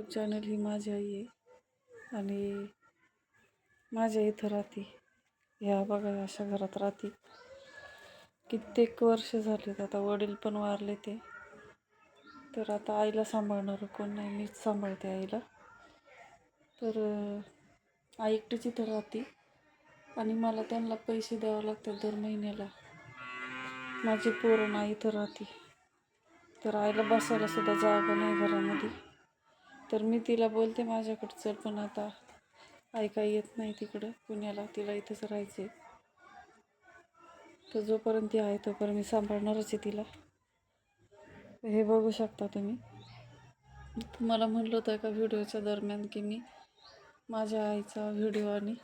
YouTube channel ही माझी आई आहे. आणि माझ्या इथं राहते. ह्या बघा अशा घरात राहते. कित्येक वर्ष झालेत. आता वडील पण वारले ते. तर आता आईला सांभाळणारं कोण नाही. मीच सांभाळते आईला. तर आई एकटीच इथं राहते. आणि मला त्यांना पैसे द्यावे लागतात दर महिन्याला. माझी पोरं नाही इथं राहते. तर आईला बसायला सुद्धा जागा नाही घरामध्ये. तर मी तिला बोलते माझ्याकडं चल पण आता. आई येत नाही तिकडं. पुण्याला तिला इथंच राहायचे तर जोपर्यंत ती आहे तोपर्यंत मी सांभाळणारच आहे तिला. हे बघू शकता तुम्ही. तुम्हाला म्हणलं होतं का व्हिडिओच्या दरम्यान की मी माझ्या आईचा व्हिडिओ आणि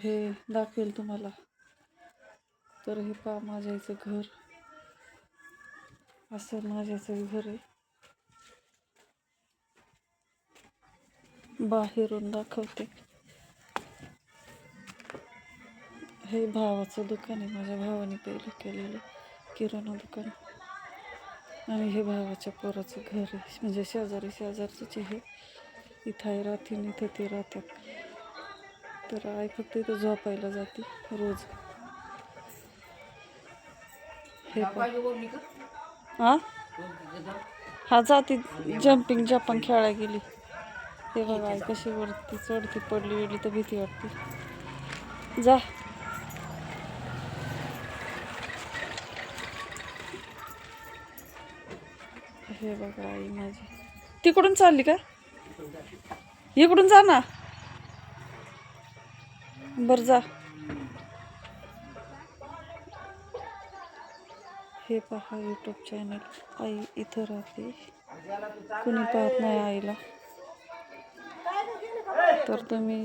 हे दाखवेल तुम्हाला. तर हे पहा माझ्या आईचं घर. असं माझ्याचं घर आहे. बाहेरून दाखवते. हे भावाचं दुकान आहे. माझ्या भावाने पहिलं केलेलं किराणा दुकान. आणि हे भावाच्या पोराचं घर आहे. म्हणजे शेजारी शेजारचंच हे इथं आहे राहते इथं ते राहतात. तर आई फक्त इथं झोपायला जाते रोज. हे पण हा जाती. जम्पिंग जपान खेळायला गेली. ते बघा कशी वरती चढती पडली बिडली तर भीती वाटते. जा. हे बघा आई माझी. तिकडून चालली का? इकडून जा ना. बर जा. हे पहा यूट्यूब चॅनल आई इथं राहते. कुणी पाहत नाही आईला. तर तुम्ही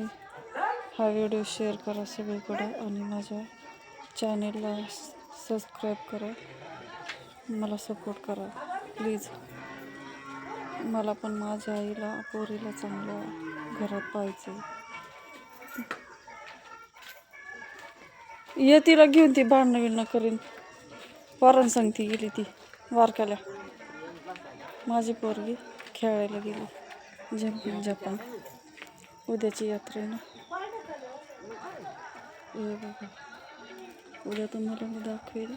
हा व्हिडिओ शेअर करा सगळीकडे आणि माझ्या चॅनेलला सबस्क्राईब करा. मला सपोर्ट करा. प्लीज. मला पण माझ्या आईला पोरीला चांगलं घरात पाहिजे ये तिला घेऊन ती भांडणं विणणं करीन. वरण सांगती गेली ती वारक्याला. माझी पोरगी खेळायला गेली. Jumping Japan. उद्याची यात्रा आहे ना. बघा. उद्या तुम्हाला मी दाखवेल.